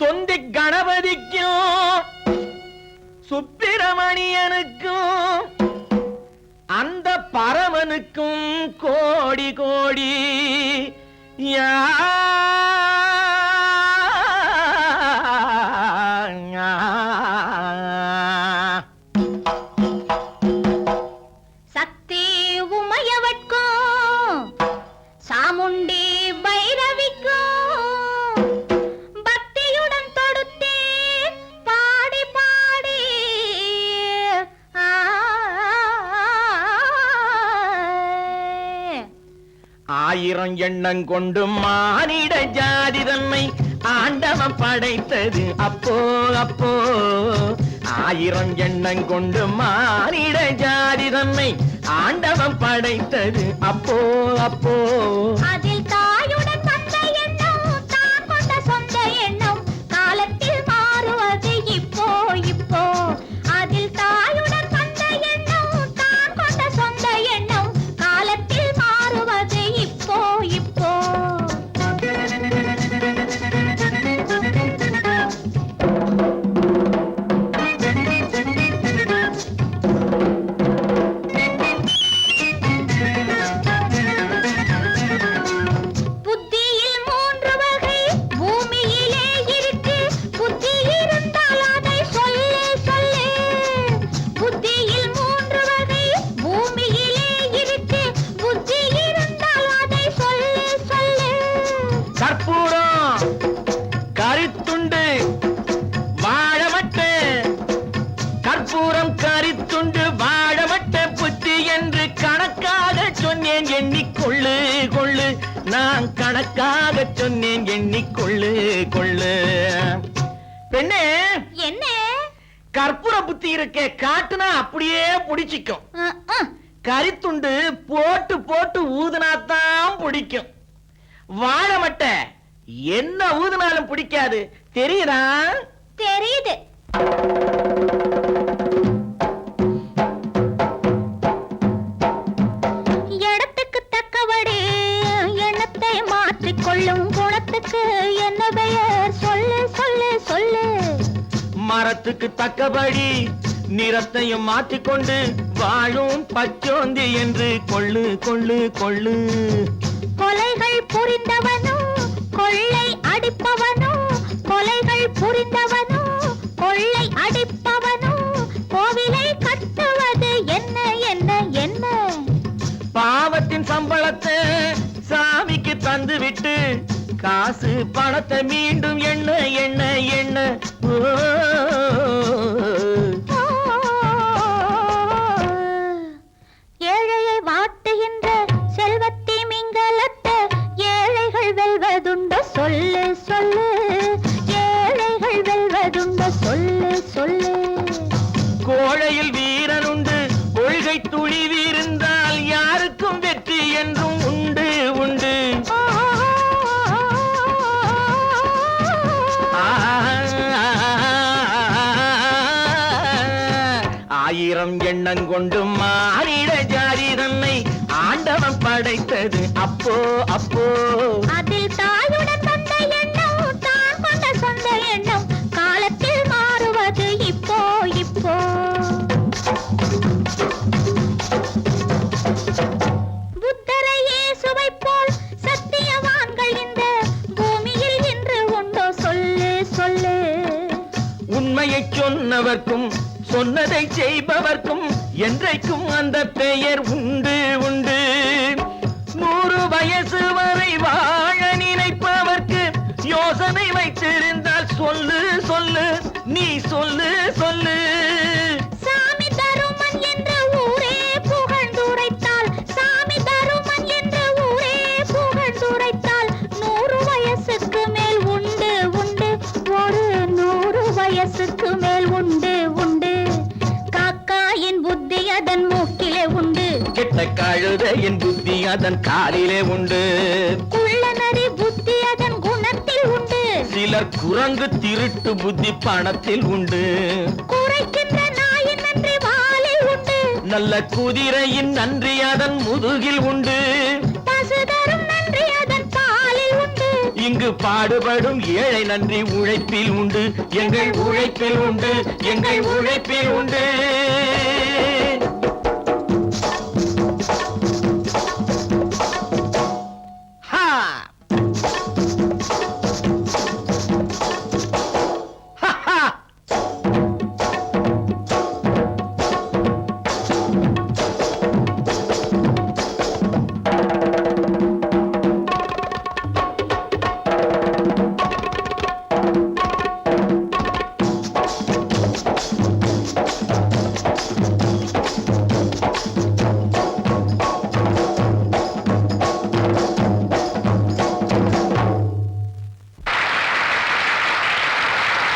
தொந்தி கணபதிக்கும் சுப்பிரமணியனுக்கும் அந்த பரமனுக்கும் கோடி கோடி யா ஆயிரம் எண்ணம் கொண்டு மானிட ஜாதி தன்மை ஆண்டவன் படைத்தது. அப்போ அப்போ ஆயிரம் எண்ணம் கொண்டு மானிட ஜாதி தன்மை ஆண்டவன் படைத்தது. அப்போ அப்போ. அதே நான் கணக்காக சொன்னேன் எண்ணிக்கொள்ளு கொள்ளு பெண்ணே என்ன? கற்பூர புத்தி இருக்கே காட்டுனா அப்படியே புடிச்சிக்கும். கரித்துண்டு போட்டு போட்டு ஊதுனாதான் பிடிக்கும். வாழமட்ட என்ன ஊதுனாலும் பிடிக்காது. தெரியுதா? தெரியுது. மரத்துக்கு தக்கபடி நிறத்தையும் மாற்றிக்கொண்டு வாழும் பச்சோந்தி என்று கொள்ளு கொள்ளு கொள்ளு. கொலைகள் புரிந்தவனோ கொள்ளை அடிப்பவனோ கொலைகள் புரிந்தவனோ கொள்ளை அடிப்பவனோ கோவிலை கட்டுவது என்ன என்ன என்ன? பாவத்தின் சம்பளத்தை சாமிக்கு தந்து விட்டு காசு பணத்தை மீண்டும் என்ன என்ன என்ன ஓ. ஆயிரம் எண்ணம் கொண்டு மானிட ஜாதி தன்னை ஆண்டவன் படைத்தது. அப்போ அப்போ. அதில் தாயுடன் வந்த எண்ணம் தான் கொண்ட சொந்த எண்ணம் காலத்தில் மாறுவது இப்போ இப்போ. புத்தரை இயேசுவை போல் சத்தியவான்கள் இந்த பூமியில் இன்று உண்டோ? சொல்லு சொல்லு. உண்மையை சொன்னவர்க்கும் சொன்னதை செய்பவர்க்கும் என்றைக்கும் அந்த பெயர் உண்டு உண்டு. நூறு வயசு வரை வாழ நினைப்பவர்க்கு யோசனை வைத்திருந்தால் சொல்லு சொல்லு நீ சொல்லு சொல்லு. சாமி மேல் கழுத என் புத்தி அதன் காலிலே உண்டு. குள்ளநரி புத்தி அதன் குணத்தில் உண்டு. சிலர் குரங்கு திருட்டு புத்தி பணத்தில் உண்டு. குறைக்கின்ற நாயின் நன்றி வாலில் உண்டு. நல்ல குதிரையின் நன்றி அதன் முதுகில் உண்டு. இங்கு பாடுபடும் ஏழை நன்றி உழைப்பில் உண்டு. எங்கள் உழைப்பில் உண்டு. எங்கள் உழைப்பில் உண்டு.